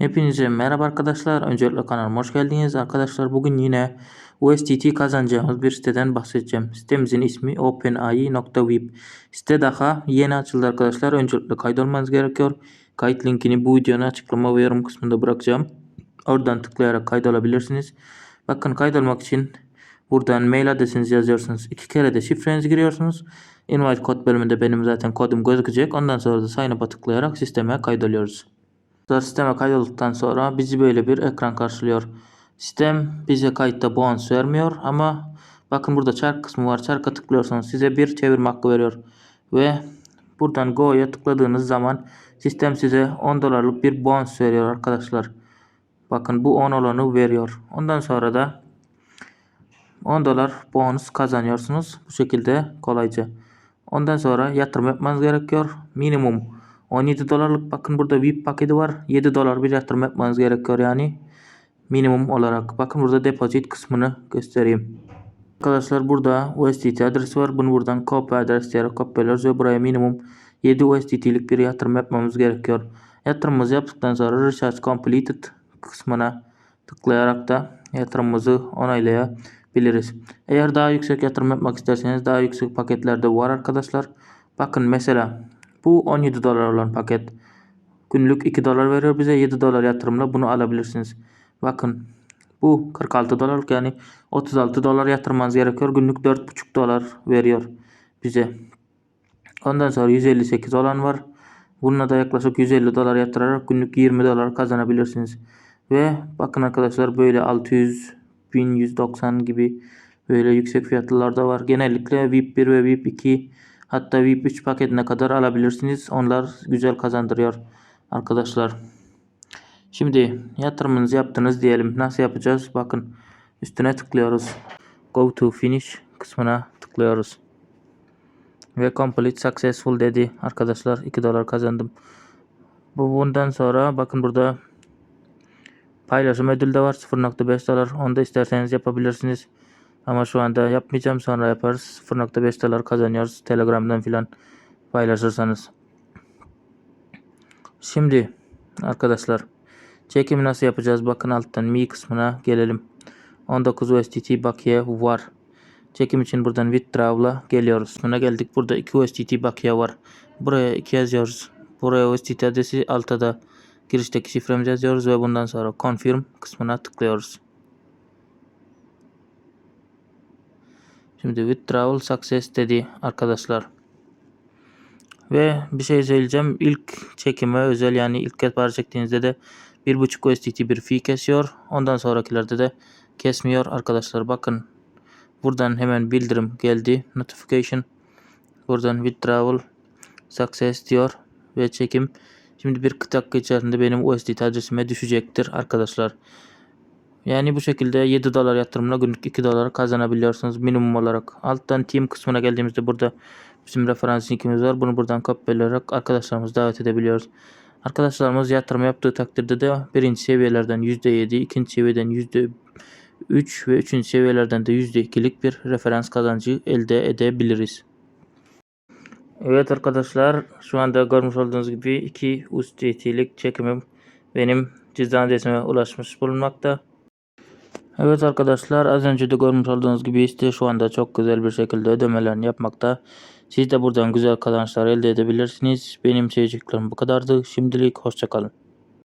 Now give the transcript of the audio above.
Hepinize merhaba arkadaşlar. Öncelikle kanalıma hoş geldiniz. Arkadaşlar bugün yine USDT kazanacağımız bir siteden bahsedeceğim. Sitemizin ismi openai.vip. Site daha yeni açıldı arkadaşlar. Öncelikle kaydolmanız gerekiyor. Kayıt linkini bu videonun açıklama ve yorum kısmında bırakacağım. Oradan tıklayarak kaydolabilirsiniz. Bakın kaydolmak için buradan mail adresinizi yazıyorsunuz. İki kere de şifrenizi giriyorsunuz. Invite kod bölümünde benim zaten kodum gözükecek. Ondan sonra da sign up'a tıklayarak sisteme kaydoluyoruz. Arkadaşlar sisteme kaydolduktan sonra bizi böyle bir ekran karşılıyor. Sistem bize kayıtta bonus vermiyor ama bakın burada çark kısmı var. Çarka tıklıyorsanız size bir çevirme hakkı veriyor. Ve buradan go'ya tıkladığınız zaman sistem size 10 dolarlık bir bonus veriyor arkadaşlar. Bakın bu 10 olanı veriyor. Ondan sonra da 10 dolar bonus kazanıyorsunuz. Bu şekilde kolayca. Ondan sonra yatırım yapmanız gerekiyor. Minimum 17 dolarlık bakın burada VIP paketi var. 7 dolar bir yatırım yapmanız gerekiyor yani. Minimum olarak. Bakın burada depozit kısmını göstereyim. Arkadaşlar burada USDT adresi var. Bunu buradan copy adres diyerek kopyalıyoruz ve buraya minimum 7 USDT'lik bir yatırım yapmamız gerekiyor. Yatırımımızı yaptıktan sonra Recharge Completed kısmına tıklayarak da yatırımımızı onaylayabiliriz. Eğer daha yüksek yatırım yapmak isterseniz daha yüksek paketlerde var arkadaşlar. Bakın mesela bu 17 dolar olan paket. Günlük 2 dolar veriyor bize 7 dolar yatırımla bunu alabilirsiniz. Bakın bu 46 dolarlık yani 36 dolar yatırmanız gerekiyor. Günlük 4,5 dolar veriyor bize. Ondan sonra 158 olan var. Bununla da yaklaşık 150 dolar yatırarak günlük 20 dolar kazanabilirsiniz. Ve bakın arkadaşlar böyle 600, 1190 gibi böyle yüksek fiyatlılar da var. Genellikle VIP 1 ve VIP 2 hatta VIP 3 paketine kadar alabilirsiniz. Onlar güzel kazandırıyor arkadaşlar. Şimdi yatırımınızı yaptınız diyelim. Nasıl yapacağız? Bakın üstüne tıklıyoruz. Go to finish kısmına tıklıyoruz. Ve complete successful dedi arkadaşlar. 2 dolar kazandım. Bu bundan sonra bakın burada paylaşım ödülü de var. 0.5 dolar. Onu da isterseniz yapabilirsiniz. Ama şu anda yapmayacağım. Sonra yaparız. 0.5 dolar kazanıyoruz. Telegram'dan filan paylaşırsanız. Şimdi arkadaşlar çekimi nasıl yapacağız? Bakın alttan mi kısmına gelelim. 19 USDT bakiye var. Çekim için buradan withdraw'la geliyoruz. Buna geldik. Burada 2 USDT bakiye var. Buraya 2 yazıyoruz. Buraya USDT adresi altta da girişteki şifremizi yazıyoruz ve bundan sonra confirm kısmına tıklıyoruz. Şimdi withdrawal success dedi arkadaşlar. Ve bir şey söyleyeceğim. İlk çekime özel yani ilk kez para çektiğinizde de 1.5 USDT bir fee kesiyor. Ondan sonrakilerde de kesmiyor arkadaşlar. Bakın buradan hemen bildirim geldi. Notification. Buradan withdrawal success diyor ve çekim. Şimdi bir dakika içerisinde benim USDT adresime düşecektir arkadaşlar. Yani bu şekilde 7 dolar yatırımla günlük 2 dolar kazanabiliyorsunuz minimum olarak. Alttan team kısmına geldiğimizde burada bizim referans linkimiz var. Bunu buradan kopyalayarak arkadaşlarımızı davet edebiliyoruz. Arkadaşlarımız yatırım yaptığı takdirde de birinci seviyelerden %7, ikinci seviyeden %3 ve üçüncü seviyelerden de %2'lik bir referans kazancı elde edebiliriz. Evet arkadaşlar şu anda görmüş olduğunuz gibi 2 USDT'lik çekimim benim cüzdan adresime ulaşmış bulunmakta. Evet arkadaşlar az önce de görmüş olduğunuz gibi işte şu anda çok güzel bir şekilde ödemelerini yapmakta. Siz de buradan güzel kazançlar elde edebilirsiniz. Benim söyleyeceklerim bu kadardı. Şimdilik hoşçakalın.